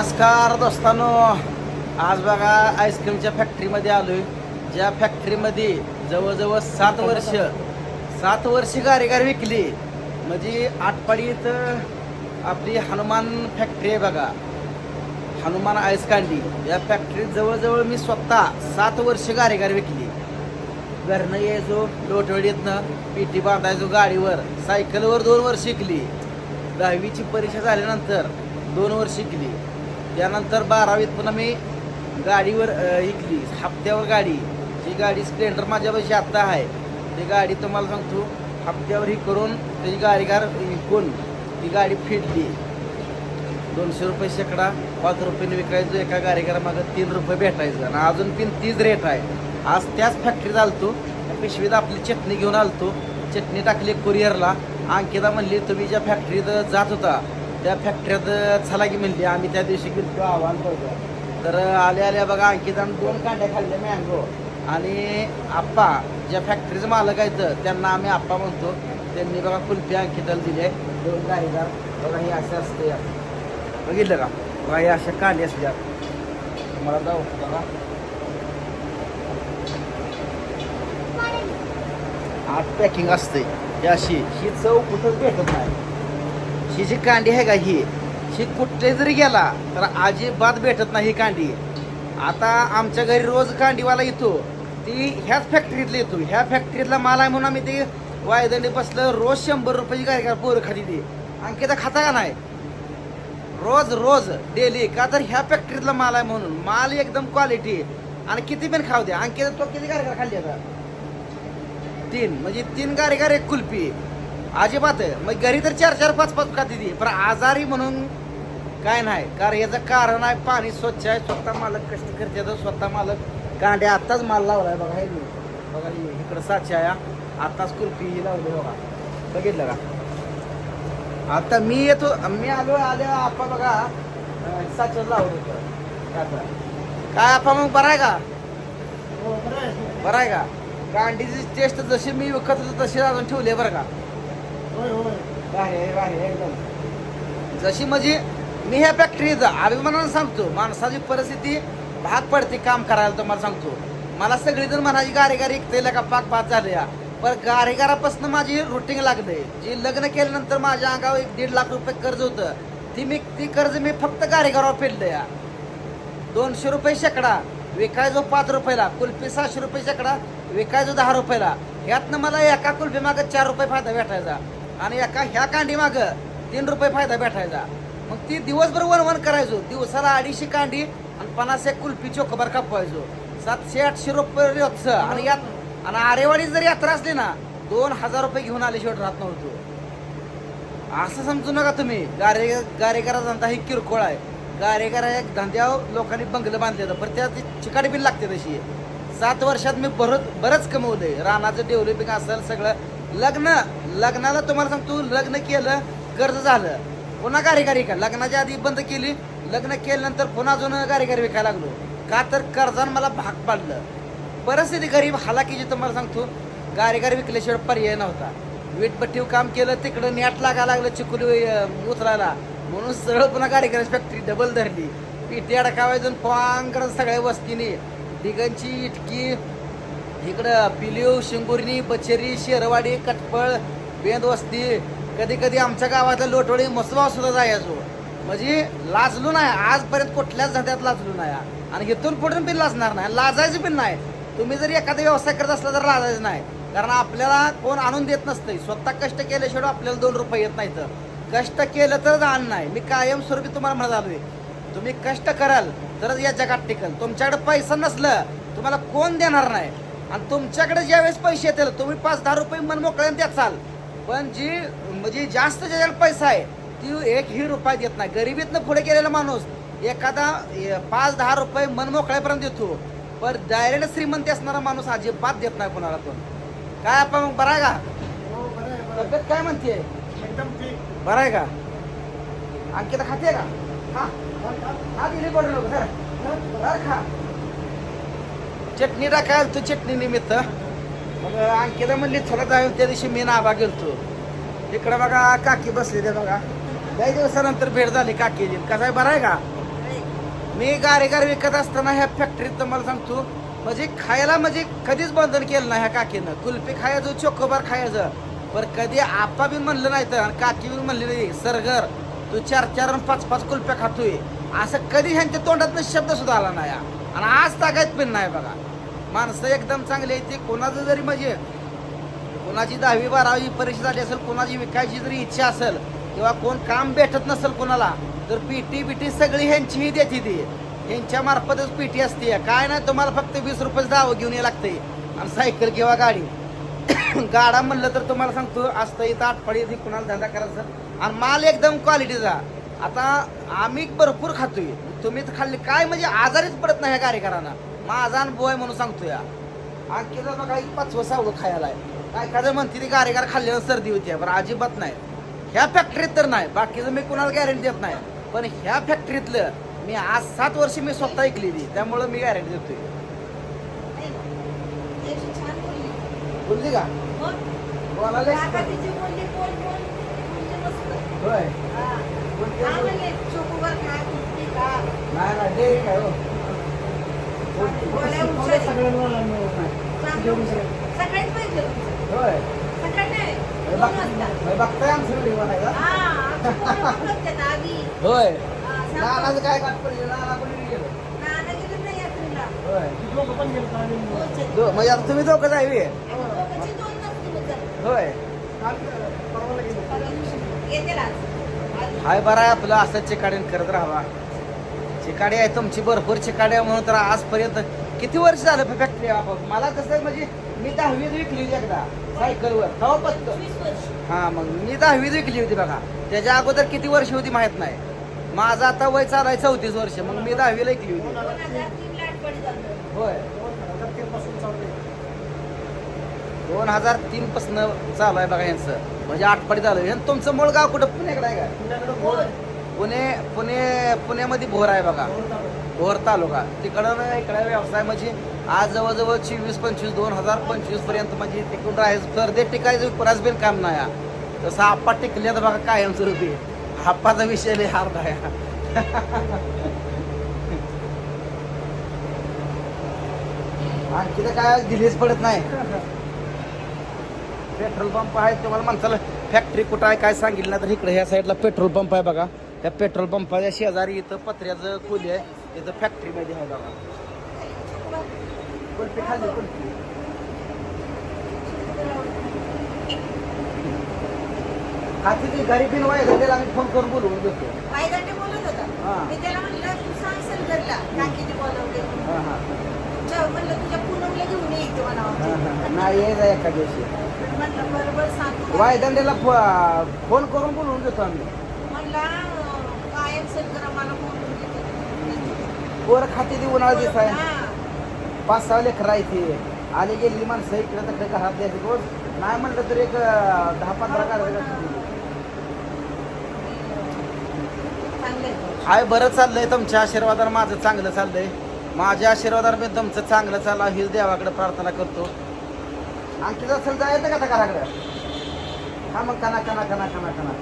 नमस्कार दोस्तांनो. आज बघा आईस्क्रीमच्या फॅक्टरीमध्ये आलोय. ज्या फॅक्टरीमध्ये जवळजवळ सात वर्ष सात वर्ष गारेगार विकली. म्हणजे आटपाडीत आपली हनुमान फॅक्टरी आहे बघा. हनुमान आईस कांडी या फॅक्टरीत जवळजवळ मी स्वतः सात वर्ष गारेगार विकली. घरनं यायचो लोटवडीतनं पिटी बांधायचो गाडीवर. सायकलवर दोन वर्ष शिकली दहावीची परीक्षा झाल्यानंतर दोन वर्ष शिकली त्यानंतर बारावीत पुन्हा मी गाडीवर विकली हप्त्यावर गाडी. जी गाडी स्प्लेंडर माझ्यापाशी आत्ता आहे. ती गाडी तुम्हाला सांगतो हप्त्यावर ही करून त्याची गाडीगार विकून ती गाडी फिटली दोनशे रुपये शेकडा पाच रुपयाने विकायचो एका गाडीगारामागं तीन रुपये भेटायचं. आणि अजून पण तीच रेट आहे. आज त्याच फॅक्टरीत आलतो. त्या पिशवीत आपली चटणी घेऊन आलतो. चटणी टाकली कुरिअरला अंकिता म्हणली तुम्ही ज्या फॅक्टरीत जात होता त्या फॅक्टरीत चला की म्हणली आम्ही त्या दिवशी गेलो आव्हान करतो तर आल्या आल्या बघा अंकितानं दोन कांड्या खाल्ल्या मँगो आणि आप्पा ज्या फॅक्टरीचं मालक आहेत त्यांना आम्ही आप्पा म्हणतो त्यांनी बघा कुल्फी अंकिताला दिले दोन गाडीदार बघा हे असे असते. या बघितलं का? बघा हे अशा कांडी असल्या मला जाऊ बघा. आत पॅकिंग असते. ही अशी ही चव कुठंच भेटत नाही. ही जी कांडी आहे का ही ही कुठे जरी गेला तर अजिबात भेटत नाही ही कांडी. आता आमच्या घरी रोज कांडीवाला येतो. ती ह्याच फॅक्टरीतला येतो. ह्या फॅक्टरीतला माल आहे म्हणून आम्ही ते वायदंडी बसलं रोज शंभर रुपयाची काय का पोरं खाली ती तर खाता का नाही? रोज रोज डेली का तर ह्या फॅक्टरीतला माल आहे म्हणून. माल एकदम क्वालिटी आणि किती पण खाऊ द्या. तर तो किती गारेगार खाल्ली आता? तीन. म्हणजे तीन गारेगार एक कुल्फी. अजिबात आहे. मग घरी तर चार चार पाच पाच का दिली? पण आजारी म्हणून काय नाही. कारण याचं कारण आहे पाणी स्वच्छ आहे. स्वतः मालक कष्ट करते. तर स्वतः मालक कांडे आत्ताच माल लावलाय बघा. हे बघा इकडं साचे आहे. आत्ताच कुल्फी लावली बघा. बघितलं का? आता मी येतो मी आलो आले आपा बघा अं, लावलं होतं काय आपा मग बरं आहे का? बरं आहे का? कांडीची टेस्ट जशी मी विकत होतो तशी अजून ठेवली बरं का? जशी म्हणजे मी ह्या फॅक्टरीत अभिमानानं सांगतो माणसाची परिस्थिती भाग पडते काम करायला तुम्हाला सांगतो. मला सगळीजण म्हणायची गाडी गाडी ऐकते का पाक पाच झाले या. पण गारेगारापासून माझी रुटीन लागले जी लग्न केल्यानंतर माझ्या अंगावर एक दीड लाख रुपये कर्ज होतं ती मी ती कर्ज मी फक्त गारेगारावर फेडलं या. दोनशे रुपये शेकडा विकायचो पाच रुपयाला. कुल्फी सहाशे रुपये शेकडा विकायचो दहा रुपयाला. यातनं मला एका कुल्फी मागं चार रुपये फायदा भेटायचा. आणि एका ह्या कांडीमागं तीन रुपये फायदा भेटायचा. मग ती दिवसभर वनवन करायचो. दिवसाला अडीचशे कांडी आणि पन्नास एक कुल्फी चोखोबार कापवायचो. सातशे आठशे रुपये रोजचं आणि यात आणि आरेवाडी जर यात्रा असली ना दोन हजार रुपये घेऊन आले शेवट राहत नव्हतो. असं समजू नका तुम्ही. गारे गारेकरा धंदा ही किरकोळ आहे. गारेकरा एक धंद्यावर लोकांनी बंगलं बांधले होतं पण त्यात चिकाटी बिल लागते तशी. सात वर्षात मी परत बरंच कमवलंय. रानाचं डेव्हलपिंग असेल सगळं. लग्न लग्नाला तुम्हाला सांगतो लग्न केलं कर्ज झालं. पुन्हा कार्यकारी का? लग्नाच्या आधी बंद केली लग्न केल्यानंतर पुन्हा अजून कार्यकारी विकायला लागलो. का तर कर्जानं मला भाग पाडलं. परिस्थिती गरीब हालाकीची तुम्हाला सांगतो. कार्यकारी विकल्याशिवाय पर्याय नव्हता. वीटपट्टीव काम केलं तिकडं नेट लागायला लागलं चिकुली उतरायला. उचलायला म्हणून सरळ पुन्हा कार्यकारी फॅक्टरी डबल धरली. पिटी अडकावायजून पांगड सगळ्या वस्तीने. दिगंची इटकी. इकडं पिलिव शिंगुर्णी बचेरी शेरवाडी कटपळ बेंद वस्ती कधी कधी आमच्या गावातला लोटवडी मसवा सुद्धा जायचो. म्हणजे लाजलो नाही. आजपर्यंत कुठल्याच धंद्यात लाजलो नाही. आणि इथून पुढून पण लाजणार नाही. लाजायचं पण नाही. तुम्ही जर एखादा व्यवसाय करत असला तर लाजायचं नाही. कारण आपल्याला कोण आणून देत नसतंय. स्वतः कष्ट केल्याशिवाय आपल्याला दोन रुपये येत नाहीत. कष्ट केलं तरच आण नाही. मी कायमस्वरूपी तुम्हाला म्हणत आलो तुम्ही कष्ट कराल. तरच या जगात टिकल. तुमच्याकडे पैसा नसलं तुम्हाला कोण देणार नाही. आणि तुमच्याकडे ज्यावेळेस पैसे येतील तुम्ही पाच दहा रुपये मन मोकळ्याने द्याचाल पण जी म्हणजे जास्त ज्याच्याकडे पैसा आहे ती एक ही रुपये देत नाही. गरिबीतनं पुढे गेलेला माणूस एखादा पाच दहा रुपये मन मोकळ्यापर्यंत देतो. पण डायरेक्ट श्रीमंत असणारा माणूस अजिबात देत नाही कोणाला पण. काय आपण मग बरं का? तब्येत काय म्हणते? बरं आहे का? अंकिता खाते का? हा. चटणी टाकायला तू चटणी निमित्त. मग अंकिता म्हणली थोडं जाऊन त्या दिवशी मी नाभा गेलतो. इकडं बघा काकी बसली ते बघा. काही दिवसानंतर भेट झाली काकीची. कसं आहे? बरं आहे का? मी गारेगार विकत असताना ह्या फॅक्टरीत तुम्हाला सांगतो म्हणजे खायला म्हणजे कधीच बंधन केलं नाही ह्या काकीनं. कुल्फी खायचं चोकोबार खायचं. पण कधी आपा बी म्हणलं नाही तर आणि काकी बी म्हणली नाही सरगर तू चार चार आणि पाच पाच कुल्फ्या खातोय. असं कधी ह्यांच्या तोंडात शब्द सुद्धा आला नाही. हा. आणि आज तागायत पण नाही बघा. माणसं एकदम चांगली आहे ती कोणाचं जरी म्हणजे कोणाची दहावी बारावी परीक्षा झाली असेल कोणाची विकायची जरी इच्छा असेल किंवा कोण काम भेटत नसेल कोणाला तर पीटी बिटी सगळी ह्यांचीही देते ती. यांच्या मार्फतच पीटी असते काय नाही तुम्हाला फक्त वीस रुपये दावं घेऊन यावं लागते आणि सायकल किंवा गाडी. गाडा म्हणलं तर तुम्हाला सांगतो असतं इथं आठवडी येते कुणाला धंदा करायचा आणि माल एकदम क्वालिटीचा आता आम्ही भरपूर खातोय. तुम्ही तर खाल्ले काय म्हणजे आजारीच पडत नाही ह्या कार्यकरांना. माझा अनुभव आहे म्हणून सांगतो या. आणखी बघा एक पाचवं सावलं खायला आहे. काय एखादं म्हणते ती कार्यकार खाल्ल्यावर सर्दी होती पण अजिबात नाही. ह्या फॅक्टरीत तर नाही बाकीचं मी कुणाला गॅरंटी देत नाही. पण ह्या फॅक्टरीतलं मी आज सात वर्ष मी स्वतः ऐकलेली त्यामुळं मी गॅरंटी देतोय नाही ना. त्याची छान बोलली. बोलली का? बोलायला. होय. हा. हा. नाही काय हो. आहे. होय बघताय आमचं हा. होय. हा. नानाचं काय गाठ पडली? नाना गेलं. होय. दो- म्हणजे आता तुम्ही दोघं जावी? आणि दोघांचे दोन तास दिवस झाले. होय. हाय बरं आपलं असं चिकाडीन करत राहावा. चिकाडी आहे तुमची भरपूर चिकाडी आहे म्हणून तर आजपर्यंत किती वर्ष झालं फॅक्टरी आपण मला कसं आहे म्हणजे मी दहावीत विकली होती एकदा सायकलवर. हो पत्त. हा मग मी दहावीत विकली होती बघा. त्याच्या अगोदर किती वर्ष होती माहीत नाही. माझं आता वय चालाय चौतीस वर्ष मग मी दहावीला विकली होती. होय. दोन हजार तीन पासून चालू आहे बघा यांचं. म्हणजे आठवडी झालं हे तुमचं मूळ गाव कुठं? पुण्याकडे आहे का. पुणे पुणे पुण्यामध्ये भोर आहे बघा. भोर तालुका. तिकडं इकडे व्यवसाय म्हणजे आज जवळजवळ चोवीस पंचवीस दोन हजार पंचवीसपर्यंत म्हणजे तिकडून राहायचं. स्पर्धेत टिकायचं कुणाच बिन काम नाही. तसं आप्पा टिकले तर बघा कायम स्वरूपी आप्पाचा विषय लय हार्ड आहे आणखी तर काय दिलीच पडत नाही. पेट्रोल पंप आहे तुम्हाला म्हणताल फॅक्टरी कुठं आहे काय सांगितलं ना तर इकडे ह्या साईडला पेट्रोल पंप आहे बघा. त्या पेट्रोल पंपाच्या शेजारी इथं पत्र्याचं खोली आहे इथं फॅक्टरीमध्ये आहे बघा. कुल्फी खाल्ली कुल्फी. घरी बिन आम्ही फोन करून बोलवून घेतो. वायदाटे बोलत. होता. मी त्याला म्हणलं तू सांग सलगरला काकीने बोलवले. तुझ्या म्हणलं तुझ्या पूनमला घेऊन येतो म्हणावं. नाही एका दिवशी. म्हणलं बरोबर सांगतो फोन करून बोलवून घेतो आम्ही. आम्हाला बोलवून घेतो पोर खाती ती उन्हाळा दिवस आहे. पाच सहा लेकर आहे ते आली गेलेली माणसं इकडे तिकडे घरात द्यायची रोज. नाही म्हणलं तर एक दहा पंधरा कार्यक्रम चांगलंय. हाय बरं चाललंय तुमच्या आशीर्वादानं माझं चांगलं चाललंय. माझ्या आशीर्वादानं मी तुमचं चांगलं चालला. हीच देवाकडे प्रार्थना करतो. आणि तिथं असेल जायचं का त्या घराकडे हा मग कना कना कना कना कना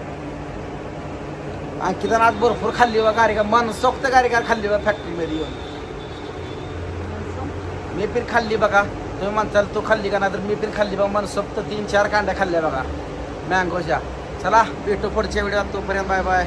आणखी जण आज भरपूर खाल्ली वा गारिका मनसोक्त गारिका खाल्ली बा फॅक्टरीमध्ये येऊन. मी पीर खाल्ली बघा. तुम्ही म्हणताल तू खाल्ली का नाही? तर मी पण खाल्ली बघा मनसोक्त तीन चार कांड्या खाल्ल्या बघा. मँगोच्या चला भेटू पुढच्या व्हिडिओ तोपर्यंत बाय बाय.